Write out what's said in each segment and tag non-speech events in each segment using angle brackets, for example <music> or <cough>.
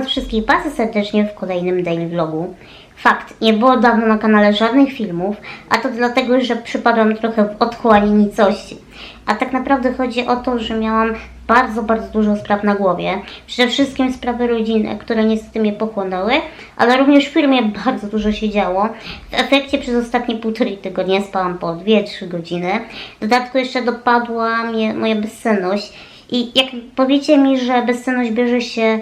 Was wszystkich bardzo serdecznie w kolejnym daily vlogu. Fakt, nie było dawno na kanale żadnych filmów, a to dlatego, że przypadłam trochę w otchłani nicości. A tak naprawdę chodzi o to, że miałam bardzo, bardzo dużo spraw na głowie. Przede wszystkim sprawy rodzinne, które niestety mnie pochłonęły, ale również w firmie bardzo dużo się działo. W efekcie przez ostatnie półtorej tygodnia spałam po 2-3 godziny. W dodatku jeszcze dopadła mnie moja bezsenność. I jak powiecie mi, że bezsenność bierze się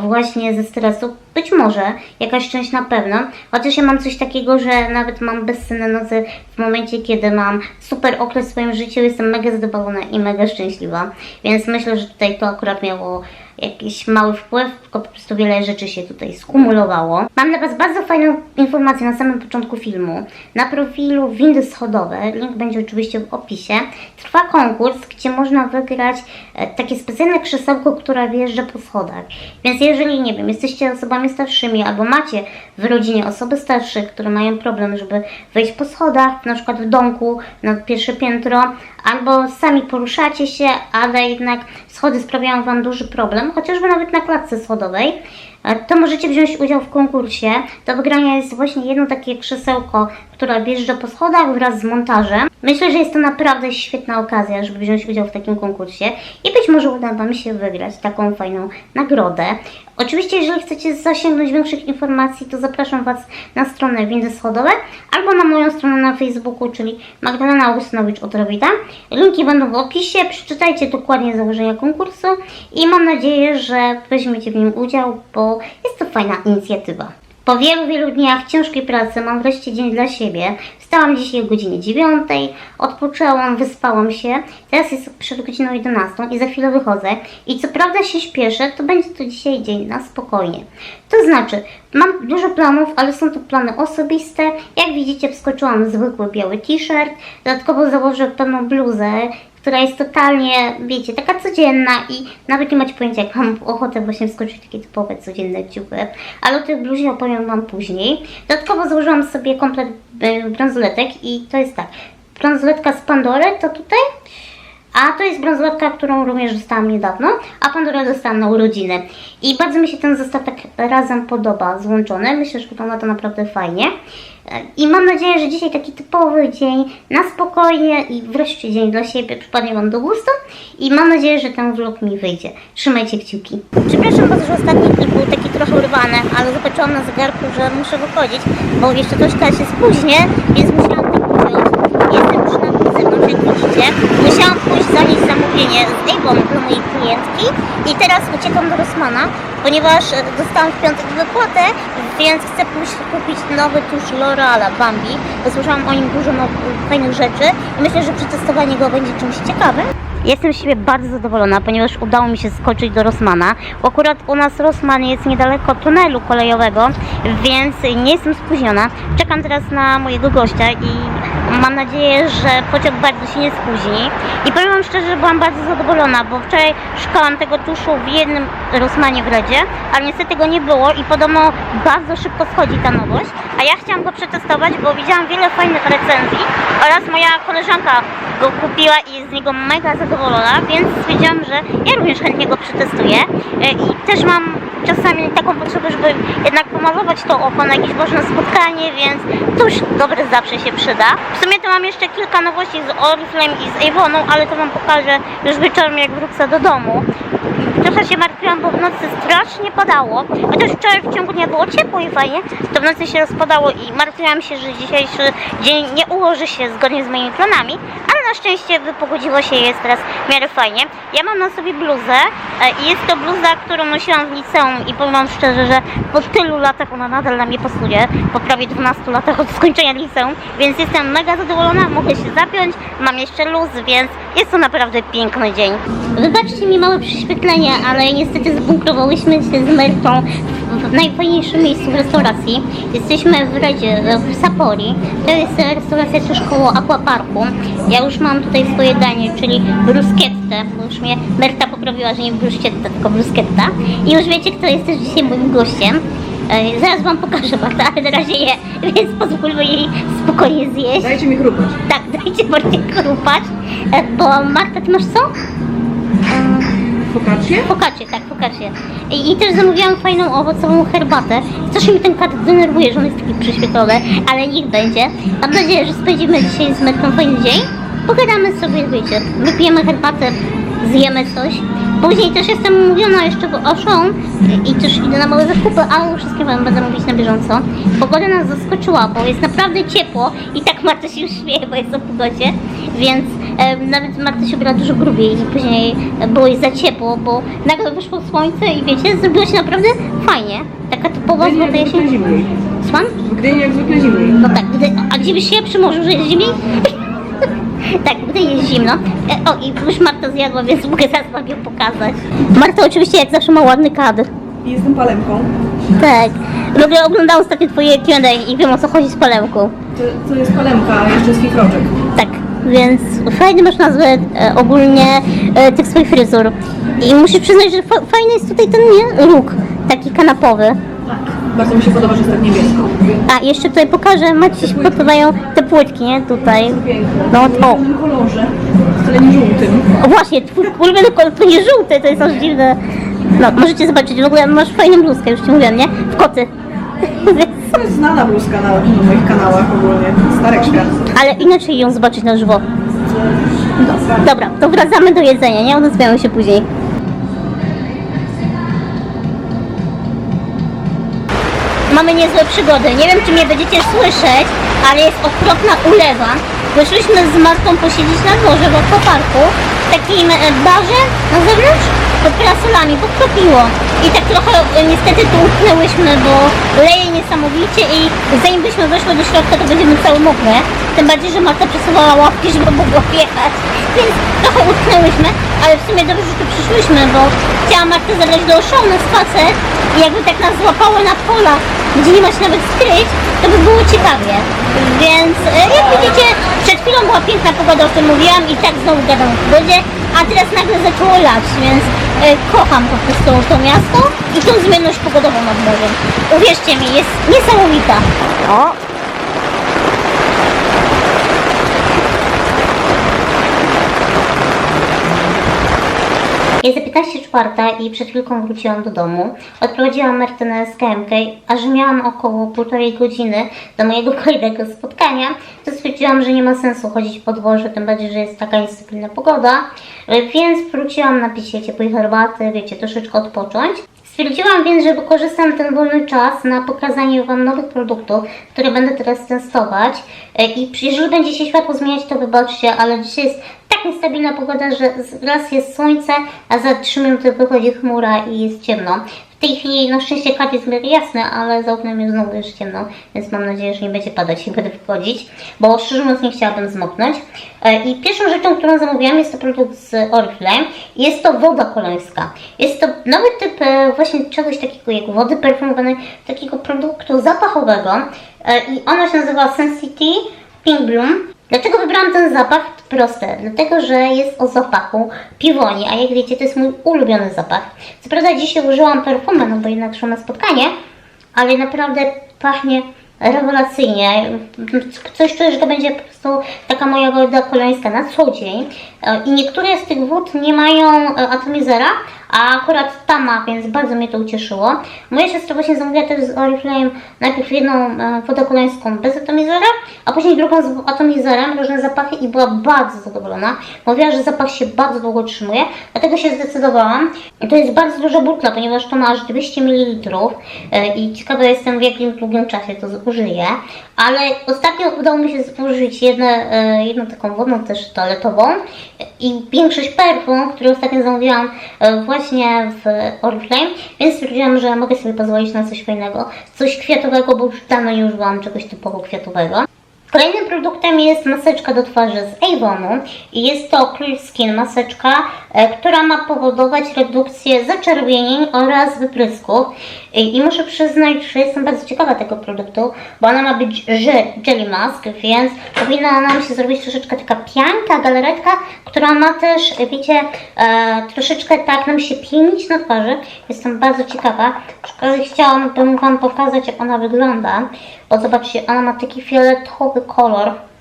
właśnie ze stresu, być może, jakaś część na pewno, chociaż ja mam coś takiego, że nawet mam bezsenne noce w momencie, kiedy mam super okres w swoim życiu, jestem mega zadowolona i mega szczęśliwa, więc myślę, że tutaj to akurat miało jakiś mały wpływ, tylko po prostu wiele rzeczy się tutaj skumulowało. Mam dla Was bardzo fajną informację na samym początku filmu. Na profilu Windy Schodowe, link będzie oczywiście w opisie, trwa konkurs, gdzie można wygrać e, takie specjalne krzesełko, które wjeżdża po schodach. Więc jeżeli, nie wiem, jesteście osobami starszymi albo macie w rodzinie osoby starsze, które mają problem, żeby wejść po schodach, na przykład w domku na pierwsze piętro, albo sami poruszacie się, ale jednak schody sprawiają Wam duży problem, chociażby nawet na klatce schodowej, e, to możecie wziąć udział w konkursie. Do wygrania jest właśnie jedno takie krzesełko, które wjeżdża po schodach wraz z montażem. Myślę, że jest to naprawdę świetna okazja, żeby wziąć udział w takim konkursie i być może uda Wam się wygrać taką fajną nagrodę. Oczywiście, jeżeli chcecie zasięgnąć większych informacji, to zapraszam Was na stronę Windy Schodowe albo na moją stronę na Facebooku, czyli Magdalena Augustynowicz Otrowita. Linki będą w opisie, przeczytajcie dokładnie założenia konkursu i mam nadzieję, że weźmiecie w nim udział, bo jest to fajna inicjatywa. Po wielu, wielu dniach ciężkiej pracy mam wreszcie dzień dla siebie. Wstałam dzisiaj o godzinie 9, odpoczęłam, wyspałam się. Teraz jest przed godziną 11 i za chwilę wychodzę. I co prawda się śpieszę, to będzie to dzisiaj dzień na spokojnie. To znaczy, mam dużo planów, ale są to plany osobiste. Jak widzicie, wskoczyłam zwykły biały t-shirt. Dodatkowo założę pewną bluzę, która jest totalnie, wiecie, taka codzienna i nawet nie macie pojęcia, jak mam ochotę właśnie wskoczyć w takie typowe, codzienne ciuchy. Ale o tych bluzie opowiem Wam później. Dodatkowo założyłam sobie komplet e, bransoletek i to jest tak. Bransoletka z Pandory to tutaj, a to jest bransoletka, którą również dostałam niedawno, a Pandorę dostałam na urodziny. I bardzo mi się ten zestaw tak razem podoba, złączony. Myślę, że wygląda to naprawdę fajnie. I mam nadzieję, że dzisiaj taki typowy dzień na spokojnie i wreszcie dzień dla siebie przypadnie Wam do gustu. I mam nadzieję, że ten vlog mi wyjdzie. Trzymajcie kciuki. Przepraszam Was, że ostatni klip był taki trochę urwany, ale zobaczyłam na zegarku, że muszę wychodzić, bo jeszcze troszkę się spóźnię, więc musiałam tak ująć. Jestem już na zewnątrz, jak widzicie. Musiałam pójść zanieść zamówienie z Avon dla mojej klientki i teraz uciekam do Rossmana, ponieważ e, dostałam w piątek wypłatę, więc chcę pójść kupić nowy tusz L'Oreala Bambi, bo słyszałam o nim dużo no, fajnych rzeczy i myślę, że przetestowanie go będzie czymś ciekawym. Jestem z siebie bardzo zadowolona, ponieważ udało mi się skoczyć do Rossmana. Bo akurat u nas Rossman jest niedaleko tunelu kolejowego, więc nie jestem spóźniona. Czekam teraz na mojego gościa i mam nadzieję, że pociąg bardzo się nie spóźni. I powiem Wam szczerze, że byłam bardzo zadowolona, bo wczoraj szukałam tego tuszu w jednym Rossmanie w Redzie, ale niestety go nie było i podobno bardzo szybko schodzi ta nowość. A ja chciałam go przetestować, bo widziałam wiele fajnych recenzji oraz moja koleżanka go kupiła i jest z niego mega zadowolona, więc stwierdziłam, że ja również chętnie go przetestuję. E, I też mam czasami taką potrzebę, żeby jednak pomalować to oko na jakieś ważne spotkanie, więc tuż dobry zawsze się przyda. W sumie to mam jeszcze kilka nowości z Oriflame i z Avoną, ale to wam pokażę już wieczorem jak wrócę do domu. Trochę się martwiłam, bo w nocy strasznie padało. Chociaż wczoraj w ciągu dnia było ciepło i fajnie, to w nocy się rozpadało i martwiłam się, że dzisiejszy dzień nie ułoży się zgodnie z moimi planami, na szczęście wypogodziło się i jest teraz w miarę fajnie. Ja mam na sobie bluzę e, i jest to bluza, którą nosiłam w liceum i powiem wam szczerze, że po tylu latach ona nadal na mnie pasuje, po prawie 12 latach od skończenia liceum, więc jestem mega zadowolona, mogę się zapiąć, mam jeszcze luz, więc jest to naprawdę piękny dzień. Wybaczcie mi małe prześwietlenie, ale niestety zbunkrowałyśmy się z Mertą w- najfajniejszym miejscu w restauracji. Jesteśmy w Redzie, w Sapori. To jest restauracja też koło Aquaparku. Ja już mam tutaj swoje danie, czyli bruschettę, bo już mnie Merta poprawiła, że nie bruschetta, tylko bruschetta. I już wiecie, kto jest też dzisiaj moim gościem. E, Zaraz wam pokażę Marta, ale na razie je, więc pozwólmy jej spokojnie zjeść. Dajcie mi chrupać. Tak, dajcie bardziej krupać, e, bo Marta, ty masz co? Focaccia? Focaccie, tak, focaccie. I, I też zamówiłam fajną owocową herbatę. Strasznie mi ten kat denerwuje, że on jest taki prześwietlony, ale niech będzie. Mam nadzieję, że spędzimy dzisiaj z Metką fajny dzień. Pogadamy sobie, wiecie, wypijemy herbatę, zjemy coś. Później też jestem umówiona jeszcze w Auchan i, też idę na małe zakupy, ale o wszystkim wam będę mówić na bieżąco. Pogoda nas zaskoczyła, bo jest naprawdę ciepło i tak Marta się już śmieje, bo jest o pogodzie, więc e, nawet Marta się ubrała dużo grubiej i później było jej za ciepło, bo nagle wyszło słońce i wiecie, zrobiło się naprawdę fajnie. Taka typowa Gdyni złota jak zwykle jesień. zimniej. Słucham? W Gdyni jak zwykle zimniej. No tak, gdy, a dziwisz się przy morzu, że jest zimniej? <laughs> <laughs> tak, gdy jest zimno. E, o, i już Marta zjadła, więc mogę zaraz wam ją pokazać. Marta oczywiście jak zawsze ma ładny kadr. Jestem palemką. Tak. W ogóle oglądałam ostatnio twoje Q&A i wiem o co chodzi z palemką. To, to jest palemka, a jeszcze z fifroczek. Tak, więc fajny masz nazwę e, ogólnie e, tych swoich fryzur. I muszę przyznać, że fa- fajny jest tutaj ten nie, róg, taki kanapowy. Bardzo mi się podoba, że jest tak niebiesko. A jeszcze tutaj pokażę, macie się podobają te płytki, nie? Tutaj. No, W o. innym kolorze. Wcale nie żółtym. O właśnie, twój ulubiony kolor to nie żółty, to jest aż dziwne. No, możecie zobaczyć, w ogóle masz fajną bluzkę, już ci mówiłam, nie? W koty. To jest znana bluzka na, na moich kanałach ogólnie. Starek świat. Ale inaczej ją zobaczyć na żywo. Dobra. Dobra, to wracamy do jedzenia, nie? Odezwiemy się później. Mamy niezłe przygody. Nie wiem, czy mnie będziecie słyszeć, ale jest okropna ulewa. Wyszliśmy z Martą posiedzieć na dworze w akwaparku, w takim e, barze na zewnątrz, pod parasolami, podkropiło. I tak trochę e, niestety tu utknęłyśmy, bo leje niesamowicie i zanim byśmy weszły do środka, to będziemy całe mokre. Tym bardziej, że Marta przesuwała łapki, żeby mogła wjechać. Więc trochę utknęłyśmy, ale w sumie dobrze, że tu przyszłyśmy, bo chciałam Martę zabrać do show na spacer i jakby tak nas złapały na polach, gdzie nie ma się nawet skryć, to by było ciekawie. Więc e, jak widzicie, przed chwilą była piękna pogoda, o tym mówiłam i tak znowu gadam o pogodzie, a teraz nagle zaczęło lać, więc e, kocham po prostu to miasto i tą zmienność pogodową nad morzem. Uwierzcie mi, jest niesamowita. O, Jest 15 czwarta i przed chwilką wróciłam do domu. Odprowadziłam Martę na SKMK, a że miałam około półtorej godziny do mojego <laughs> kolejnego spotkania, to stwierdziłam, że nie ma sensu chodzić po dworze, tym bardziej, że jest taka niestabilna pogoda, E, więc wróciłam napić się ciepłej herbaty, wiecie, troszeczkę odpocząć. Stwierdziłam więc, że wykorzystam ten wolny czas na pokazanie Wam nowych produktów, które będę teraz testować. E, I jeżeli będzie się światło zmieniać, to wybaczcie, ale dzisiaj jest tak niestabilna pogoda, że raz jest słońce, a za 3 minuty wychodzi chmura i jest ciemno. W tej chwili na szczęście kart jest miarę jasny, ale za oknem jest znowu już ciemno, więc mam nadzieję, że nie będzie padać i będę wchodzić, bo szczerze mówiąc nie chciałabym zmoknąć. E, I pierwszą rzeczą, którą zamówiłam jest to produkt z Oriflame. Jest to woda kolońska. Jest to nowy typ e, właśnie czegoś takiego jak wody perfumowanej, takiego produktu zapachowego E, i ono się nazywa Sensity Pink Bloom. Dlaczego wybrałam ten zapach? Proste, dlatego że jest o zapachu piwoni, a jak wiecie, to jest mój ulubiony zapach. Co prawda dzisiaj użyłam perfumę, no bo jednak szło na spotkanie, ale naprawdę pachnie rewelacyjnie. Coś czuję, że to będzie po prostu taka moja woda kolońska na co dzień. E, I niektóre z tych wód nie mają e, atomizera, a akurat ta ma, więc bardzo mnie to ucieszyło. Moja siostra właśnie zamówiła też z Oriflame najpierw jedną e, wodę bez atomizera, a później drugą z atomizerem, różne zapachy i była bardzo zadowolona. Mówiła, że zapach się bardzo długo utrzymuje, dlatego się zdecydowałam. To jest bardzo duża butla, ponieważ to ma aż 200 ml e, i ciekawa jestem w jakim długim czasie to zużyję. Ale ostatnio udało mi się zużyć jedne, e, jedną taką wodą też toaletową i większość perfum, które ostatnio zamówiłam e, właśnie w Oriflame, więc stwierdziłam, że mogę sobie pozwolić na coś fajnego, coś kwiatowego, bo już dawno nie używałam czegoś typowo kwiatowego. Kolejnym produktem jest maseczka do twarzy z Avonu i jest to Clear Skin maseczka, która ma powodować redukcję zaczerwienień oraz wyprysków. I, muszę przyznać, że jestem bardzo ciekawa tego produktu, bo ona ma być jelly mask, więc powinna nam się zrobić troszeczkę taka pianka, galaretka, która ma też, e, wiecie, e, troszeczkę tak nam się pienić na twarzy. Jestem bardzo ciekawa. Chciałabym Wam pokazać, jak ona wygląda, bo zobaczcie, ona ma taki fioletowy kolor.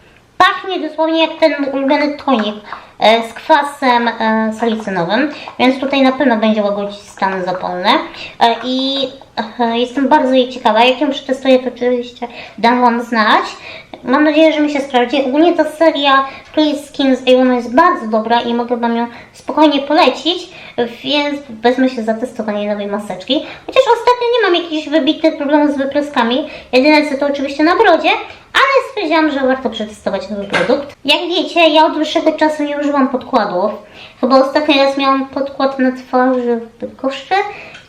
Pachnie dosłownie jak ten ulubiony tonik e, z kwasem e, salicynowym, więc tutaj na pewno będzie łagodzić stany zapalne. I jestem bardzo jej ciekawa. Jak ją przetestuję, to oczywiście dam Wam znać. Mam nadzieję, że mi się sprawdzi. Ogólnie ta seria Please Skin z Avon jest bardzo dobra i mogę Wam ją spokojnie polecić, więc wezmę się za testowanie nowej maseczki. Chociaż ostatnio nie mam jakichś wybitnych problemów z wypryskami. Jedyne co to oczywiście na brodzie, ale stwierdziłam, że warto przetestować nowy produkt. Jak wiecie, ja od dłuższego czasu nie używam podkładów. Chyba ostatni raz miałam podkład na twarzy w Bydgoszczy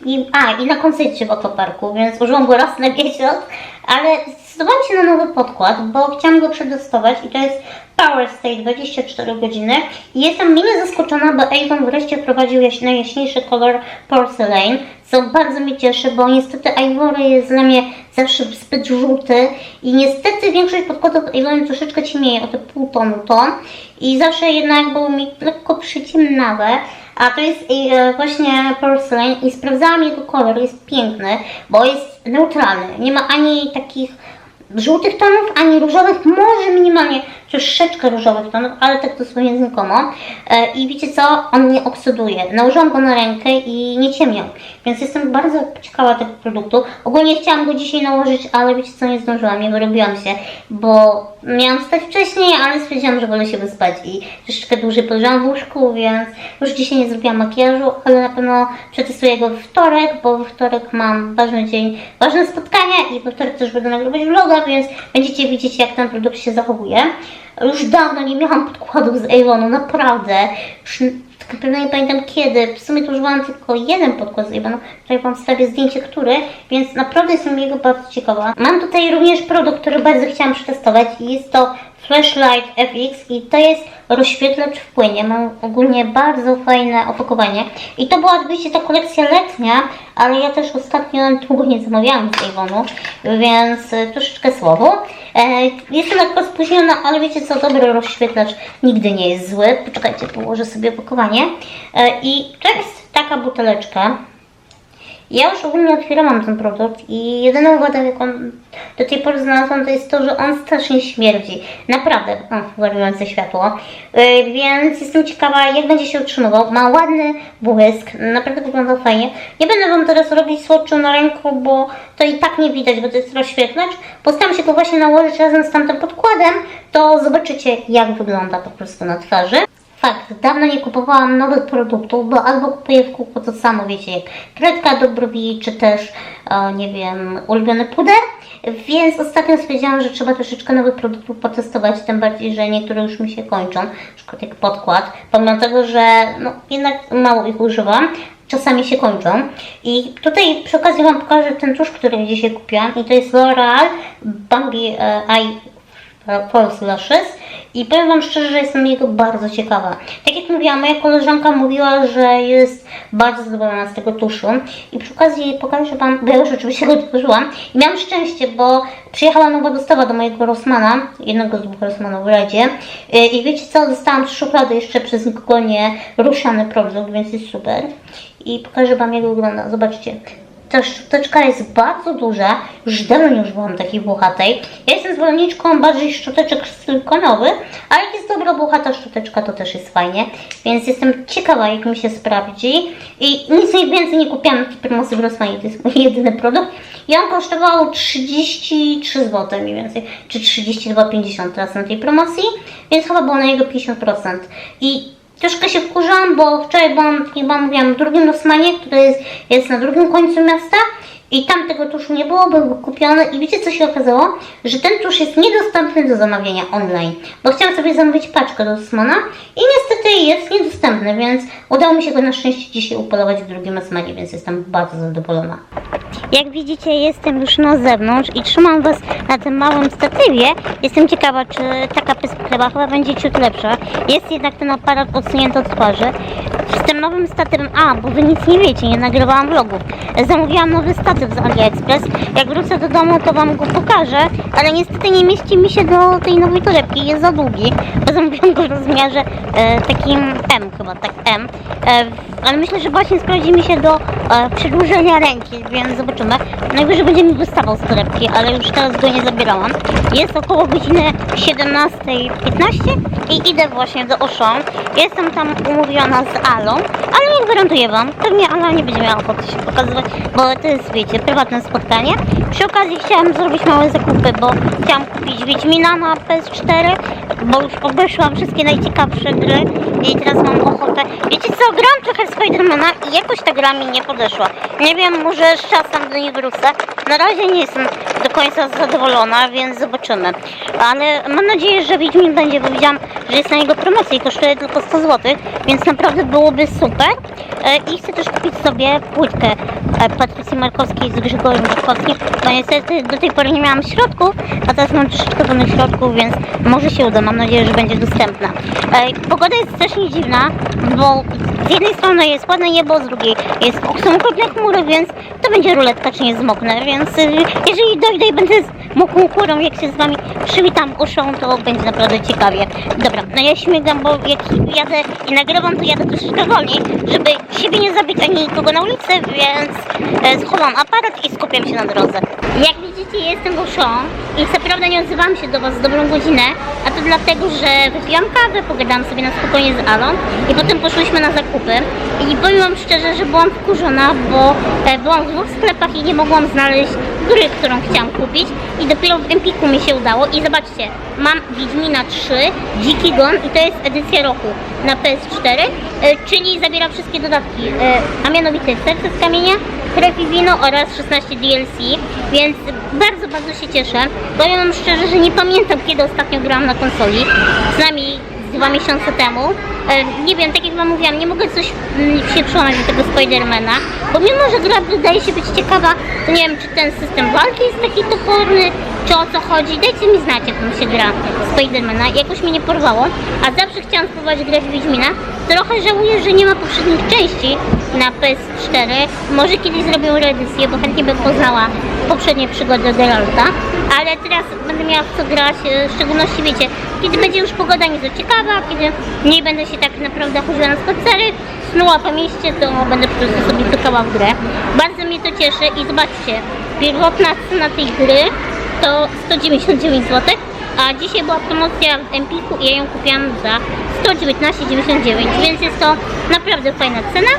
i, a, i na koncercie w Otoparku, więc użyłam go raz na miesiąc, ale zdecydowałam się na nowy podkład, bo chciałam go przetestować i to jest Power Stay 24 godziny. I jestem mile zaskoczona, bo Avon wreszcie wprowadził jaś, najjaśniejszy kolor Porcelain, co bardzo mnie cieszy, bo niestety Ivory jest dla mnie zawsze zbyt żółty i niestety większość podkładów Avon troszeczkę ciemnieje o te pół tonu ton. I zawsze jednak były mi lekko przyciemnawe, a to jest e, właśnie porcelain i sprawdzałam jego kolor, jest piękny, bo jest neutralny, nie ma ani takich żółtych tonów, ani różowych, może minimalnie troszeczkę różowych tonów, ale tak dosłownie znikomo. E, I wiecie co? On nie oksyduje. Nałożyłam go na rękę i nie ciemniał, więc jestem bardzo ciekawa tego produktu. Ogólnie chciałam go dzisiaj nałożyć, ale wiecie co? Nie zdążyłam, nie wyrobiłam się, bo miałam wstać wcześniej, ale stwierdziłam, że wolę się wyspać i troszeczkę dłużej poleżałam w łóżku, więc już dzisiaj nie zrobiłam makijażu, ale na pewno przetestuję go we wtorek, bo we wtorek mam ważny dzień, ważne spotkania i we wtorek też będę nagrywać vloga, więc będziecie widzieć jak ten produkt się zachowuje. Już dawno nie miałam podkładów z Avonu, naprawdę. Już tak naprawdę nie pamiętam kiedy. W sumie to używałam tylko jeden podkład z Avonu. Tutaj Wam wstawię zdjęcie, który, więc naprawdę jestem jego bardzo ciekawa. Mam tutaj również produkt, który bardzo chciałam przetestować i jest to Flashlight FX i to jest rozświetlacz w płynie. Mam ogólnie bardzo fajne opakowanie. I to była oczywiście ta kolekcja letnia, ale ja też ostatnio długo nie zamawiałam z Avonu, więc e, troszeczkę słabo. E, jestem lekko spóźniona, ale wiecie co, dobry rozświetlacz nigdy nie jest zły. Poczekajcie, położę sobie opakowanie. E, I to jest taka buteleczka. Ja już ogólnie otwierałam ten produkt i jedyną wadę, jaką do tej pory znalazłam, to jest to, że on strasznie śmierdzi. Naprawdę, o, wariujące światło. Yy, więc jestem ciekawa, jak będzie się utrzymywał. Ma ładny błysk, naprawdę wygląda fajnie. Nie będę Wam teraz robić swatchu na ręku, bo to i tak nie widać, bo to jest rozświetlacz. Postaram się go właśnie nałożyć razem z tamtym podkładem, to zobaczycie, jak wygląda po prostu na twarzy. Fakt, dawno nie kupowałam nowych produktów, bo albo kupuję w kółko to samo, wiecie, jak kredka do brwi, czy też, e, nie wiem, ulubiony puder. Więc ostatnio stwierdziłam, że trzeba troszeczkę nowych produktów potestować, tym bardziej, że niektóre już mi się kończą, na jak podkład, pomimo tego, że no, jednak mało ich używam. Czasami się kończą. I tutaj przy okazji Wam pokażę ten tusz, który dzisiaj kupiłam. I to jest L'Oreal Bambi e, Eye False Lashes i powiem Wam szczerze, że jestem jego bardzo ciekawa. Tak jak mówiłam, moja koleżanka mówiła, że jest bardzo zadowolona z tego tuszu. I przy okazji pokażę Wam, bo ja już oczywiście go otworzyłam. I miałam szczęście, bo przyjechała nowa dostawa do mojego Rossmana, jednego z dwóch Rossmanów w Radzie. Yy, i wiecie co, dostałam z szuflady jeszcze przez nikogo nie ruszany produkt, więc jest super. I pokażę Wam jak wygląda, zobaczcie. Ta szczoteczka jest bardzo duża, już dawno nie używałam takiej buchatej. Ja jestem zwolenniczką bardziej szczoteczek silikonowych, ale jak jest dobra buchata szczoteczka, to też jest fajnie. Więc jestem ciekawa, jak mi się sprawdzi. I nic więcej nie kupiłam takiej promocji w Rossmanie, to jest <laughs> mój jedyny produkt. I on kosztował 33 zł mniej więcej, czy 32,50 teraz na tej promocji, więc chyba było na jego 50%. I Troszkę się wkurzałam, bo wczoraj byłam, wam mówiłam, w drugim Rosmanie, który jest, jest na drugim końcu miasta i tam tego tuszu nie było, był kupiony i wiecie co się okazało? Że ten tusz jest niedostępny do zamawiania online, bo chciałam sobie zamówić paczkę do Rosmana i niestety jest niedostępny, więc udało mi się go na szczęście dzisiaj upolować w drugim Rosmanie, więc jestem bardzo zadowolona. Jak widzicie, jestem już na zewnątrz i trzymam Was na tym małym statywie. Jestem ciekawa, czy taka pysklewa chyba będzie ciut lepsza. Jest jednak ten aparat odsunięty od twarzy. Nowym statywem, a, bo Wy nic nie wiecie, nie nagrywałam vlogów. Zamówiłam nowy statyw z AliExpress. Jak wrócę do domu, to Wam go pokażę, ale niestety nie mieści mi się do tej nowej torebki, jest za długi, bo zamówiłam go w rozmiarze e, takim M chyba, tak M. E, ale myślę, że właśnie sprawdzi mi się do e, przedłużenia ręki, więc zobaczymy. Najwyżej będzie mi wystawał z torebki, ale już teraz go nie zabierałam. Jest około godziny 17.15 i idę właśnie do Auchan. Jestem tam umówiona z Alą, ale nie gwarantuję wam, pewnie Ala nie będzie miała ochoty się pokazywać, bo to jest, wiecie, prywatne spotkanie. Przy okazji chciałam zrobić małe zakupy, bo chciałam kupić Wiedźmina na PS4, bo już obeszłam wszystkie najciekawsze gry i teraz mam ochotę. Wiecie co, gram trochę Spidermana i jakoś ta gra mi nie podeszła. Nie wiem, może z czasem do niej wrócę. Na razie nie jestem do końca zadowolona, więc zobaczymy. Ale mam nadzieję, że Wiedźmin będzie, bo widziałam, że jest na niego promocja i kosztuje tylko 100 zł, więc naprawdę byłoby super. E, I chcę też kupić sobie płytkę e, Patrycji Markowskiej z Grzegorem Markowskim, bo niestety do tej pory nie miałam środków, a teraz mam troszeczkę wolnych środków, więc może się uda, mam nadzieję, że będzie dostępna. E, Pogoda jest strasznie dziwna, bo z jednej strony jest ładne niebo, z drugiej jest, są okropne chmury, więc to będzie ruletka, czy nie zmoknę, więc e, jeżeli dojdę i będę z mokrą kurą, jak się z wami przywitam uszą, to będzie naprawdę ciekawie. Dobra, no ja śmigam, bo jak jadę i nagrywam, to jadę troszeczkę wolniej, żeby siebie nie zabić ani nikogo na ulicy, więc e, schowam aparat i skupiam się na drodze. Jak widzicie, jestem Auchan i co prawda nie odzywam się do Was dobrą godzinę, a to dlatego, że wypiłam kawę, pogadałam sobie na spokojnie z Alą i potem poszłyśmy na zakupy i powiem Wam szczerze, że byłam wkurzona, bo e, byłam w dwóch sklepach i nie mogłam znaleźć gry, którą chciałam kupić i dopiero w Empiku mi się udało i zobaczcie, mam Wiedźmina 3, Dziki Gon i to jest edycja roku na PS4, e, czyli zawiera wszystkie dodatki, e, a mianowicie Serce z Kamienia, Krew i Wino oraz 16 DLC, więc bardzo, bardzo się cieszę. Powiem Wam szczerze, że nie pamiętam kiedy ostatnio grałam na konsoli, z dwa miesiące temu. E, nie wiem, tak jak Wam mówiłam, nie mogę coś mm, się przełamać do tego Spidermana, bo mimo, że gra wydaje się być ciekawa, to nie wiem, czy ten system walki jest taki toporny, czy o co chodzi. Dajcie mi znać, jak wam się gra Spidermana. Jakoś mnie nie porwało, a zawsze chciałam spróbować grać Wiedźmina. Trochę żałuję, że nie ma poprzednich części na PS4. Może kiedyś zrobię reedycję, bo chętnie bym poznała poprzednie przygody Geralta. Ale teraz będę miała w co grać, e, w szczególności wiecie, kiedy będzie już pogoda nie za ciekawa, kiedy nie będę się tak naprawdę chodziła na spacery, snuła po mieście, to będę po prostu sobie pykała w grę. Bardzo mnie to cieszy i zobaczcie, pierwotna cena tej gry to 199 zł, a dzisiaj była promocja w Empiku i ja ją kupiłam za 119,99, więc jest to naprawdę fajna cena.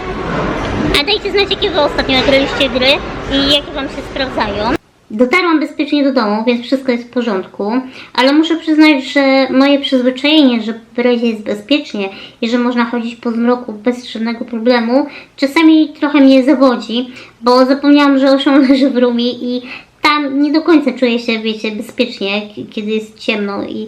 A dajcie znać, jakie wy ostatnio graliście gry i jakie wam się sprawdzają. Dotarłam bezpiecznie do domu, więc wszystko jest w porządku, ale muszę przyznać, że moje przyzwyczajenie, że w jest bezpiecznie i że można chodzić po zmroku bez żadnego problemu, czasami trochę mnie zawodzi, bo zapomniałam, że Ocean leży w rumie i tam nie do końca czuję się, wiecie, bezpiecznie, kiedy jest ciemno i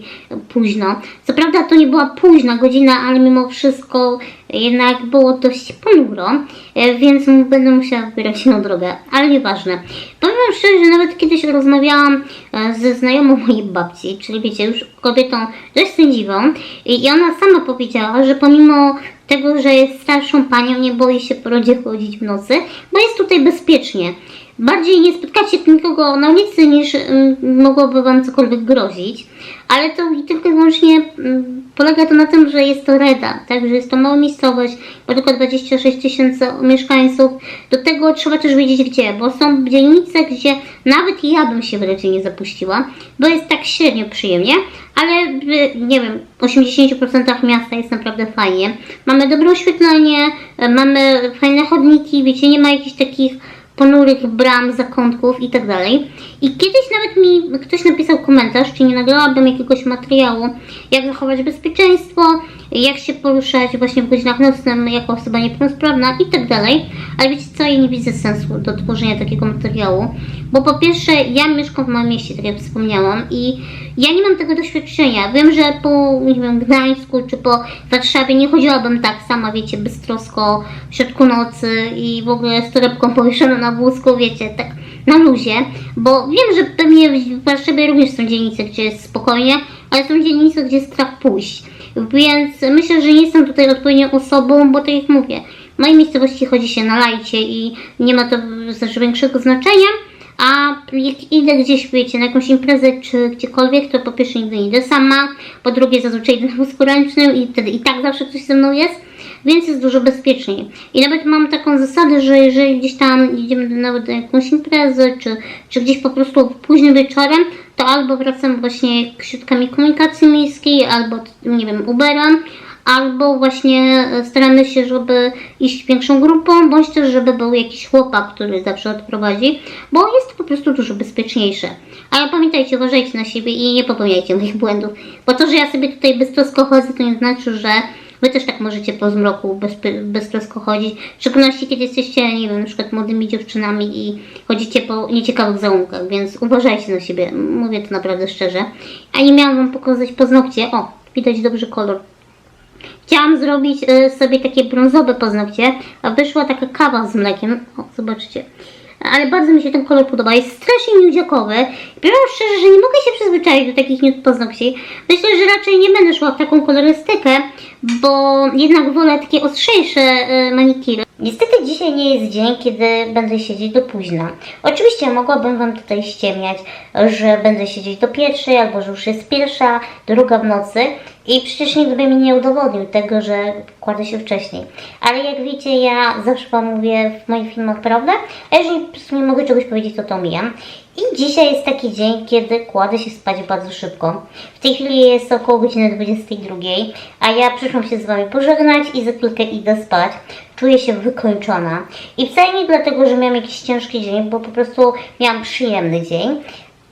późno. Co prawda to nie była późna godzina, ale mimo wszystko jednak było dość ponuro, e, więc będę musiała wybierać się na drogę, ale nieważne. Powiem szczerze, że nawet kiedyś rozmawiałam e, ze znajomą mojej babci, czyli wiecie, już kobietą dość sędziwą i ona sama powiedziała, że pomimo tego, że jest starszą panią, nie boi się po rodzie chodzić w nocy, bo jest tutaj bezpiecznie. Bardziej nie spotkacie nikogo na ulicy niż mm, mogłoby Wam cokolwiek grozić, ale to tylko i wyłącznie mm, polega to na tym, że jest to Reda, tak, że jest to mała miejscowość, bo tylko 26 tysięcy mieszkańców. Do tego trzeba też wiedzieć gdzie, bo są dzielnice, gdzie nawet ja bym się w Redzie nie zapuściła, bo jest tak średnio przyjemnie, ale nie wiem, w 80% miasta jest naprawdę fajnie. Mamy dobre oświetlenie, e, mamy fajne chodniki, wiecie, nie ma jakichś takich ponurych bram, zakątków i tak dalej. I kiedyś nawet mi ktoś napisał komentarz, czy nie nagrałabym jakiegoś materiału, jak zachować bezpieczeństwo, jak się poruszać właśnie w godzinach nocnych jako osoba niepełnosprawna i tak dalej. Ale wiecie co, ja nie widzę sensu do tworzenia takiego materiału, bo po pierwsze ja mieszkam w małym mieście, tak jak wspomniałam i ja nie mam tego doświadczenia. Wiem, że po nie wiem, Gdańsku czy po Warszawie nie chodziłabym tak sama, wiecie, beztrosko w środku nocy i w ogóle z torebką <laughs> powieszoną na wózku, wiecie, tak na luzie, bo wiem, że pewnie w Warszawie również są dzielnice, gdzie jest spokojnie, ale są dzielnice, gdzie jest strach pójść. Więc myślę, że nie jestem tutaj odpowiednią osobą, bo tak jak mówię, w mojej miejscowości chodzi się na lajcie i nie ma to też większego znaczenia. A jak idę gdzieś, wiecie, na jakąś imprezę czy gdziekolwiek, to po pierwsze nigdy nie idę sama, po drugie zazwyczaj idę na wózku ręcznym i wtedy i tak zawsze coś ze mną jest. Więc jest dużo bezpieczniej. I nawet mam taką zasadę, że jeżeli gdzieś tam idziemy nawet na jakąś imprezę, czy, czy gdzieś po prostu późnym wieczorem, to albo wracam właśnie środkami komunikacji miejskiej, albo nie wiem, Uberem, albo właśnie e, staramy się, żeby iść większą grupą, bądź też, żeby był jakiś chłopak, który zawsze odprowadzi, bo jest to po prostu dużo bezpieczniejsze. Ale pamiętajcie, uważajcie na siebie i nie popełniajcie moich błędów, bo to, że ja sobie tutaj beztrosko chodzę, to nie znaczy, że Wy też tak możecie po zmroku bez, beztrosko chodzić, w szczególności kiedy jesteście, nie wiem, na przykład młodymi dziewczynami i chodzicie po nieciekawych załunkach, więc uważajcie na siebie, mówię to naprawdę szczerze. A nie miałam Wam pokazać paznokcie, o, widać dobrze kolor. Chciałam zrobić e, sobie takie brązowe paznokcie, a wyszła taka kawa z mlekiem. O, zobaczcie. Ale bardzo mi się ten kolor podoba. Jest strasznie nudziakowy. Powiem szczerze, że nie mogę się przyzwyczaić do takich nude paznokci. Myślę, że raczej nie będę szła w taką kolorystykę, bo jednak wolę takie ostrzejsze e, manikiry. Niestety dzisiaj nie jest dzień, kiedy będę siedzieć do późna. Oczywiście mogłabym Wam tutaj ściemniać, że będę siedzieć do pierwszej, albo że już jest pierwsza, druga w nocy i przecież nikt by mi nie udowodnił tego, że kładę się wcześniej. Ale jak wiecie, ja zawsze Wam mówię w moich filmach prawdę, a jeżeli po nie mogę czegoś powiedzieć, to to omijam. I dzisiaj jest taki dzień, kiedy kładę się spać bardzo szybko. W tej chwili jest około godziny 22, a ja przyszłam się z Wami pożegnać i za chwilkę idę spać. Czuję się wykończona. I wcale nie dlatego, że miałam jakiś ciężki dzień, bo po prostu miałam przyjemny dzień,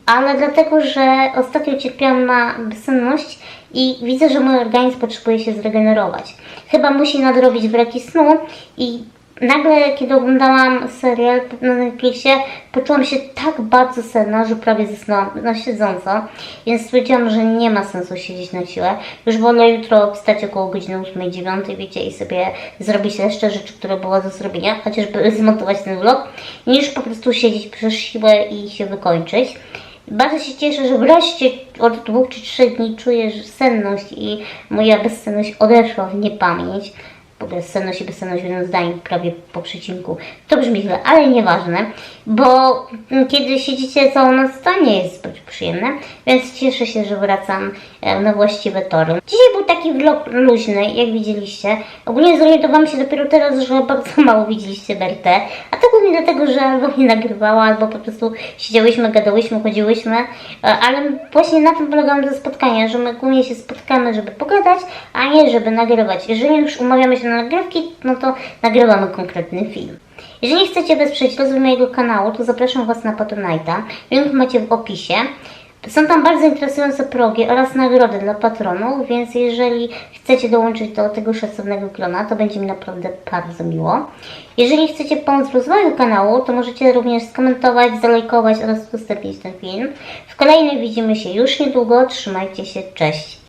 ale dlatego, że ostatnio cierpiałam na bezsenność i widzę, że mój organizm potrzebuje się zregenerować. Chyba musi nadrobić braki snu i nagle, kiedy oglądałam serial na Netflixie, poczułam się tak bardzo senna, że prawie zasnęłam na siedząco, więc stwierdziłam, że nie ma sensu siedzieć na siłę. Już wolę jutro wstać około godziny 8-9, wiecie, i sobie zrobić resztę rzeczy, które było do zrobienia, chociażby <laughs> zmontować ten vlog, niż po prostu siedzieć przez siłę i się wykończyć. Bardzo się cieszę, że wreszcie od dwóch czy trzech dni czuję senność i moja bezsenność odeszła w niepamięć. I bezsenność w jednym zdaniu, prawie po przecinku. To brzmi źle, ale nieważne, bo mm, kiedy siedzicie całą noc, to nie jest zbyt przyjemne, więc cieszę się, że wracam na właściwe tory. Dzisiaj był taki vlog luźny, jak widzieliście. Ogólnie zorientowałam się dopiero teraz, że bardzo <laughs> mało widzieliście Bertę, a to głównie dlatego, że albo nie nagrywała, albo po prostu siedziałyśmy, gadałyśmy, chodziłyśmy, e, ale właśnie na tym polegało to spotkanie, że my głównie się spotkamy, żeby pogadać, a nie żeby nagrywać. Jeżeli już umawiamy się na nagrywki, no to nagrywamy konkretny film. Jeżeli chcecie wesprzeć rozwój mojego kanału, to zapraszam Was na Patronite'a. Link macie w opisie. Są tam bardzo interesujące progi oraz nagrody dla patronów, więc jeżeli chcecie dołączyć do tego szacownego grona, to będzie mi naprawdę bardzo miło. Jeżeli chcecie pomóc w rozwoju kanału, to możecie również skomentować, zalajkować oraz udostępnić ten film. W kolejnej widzimy się już niedługo. Trzymajcie się, cześć!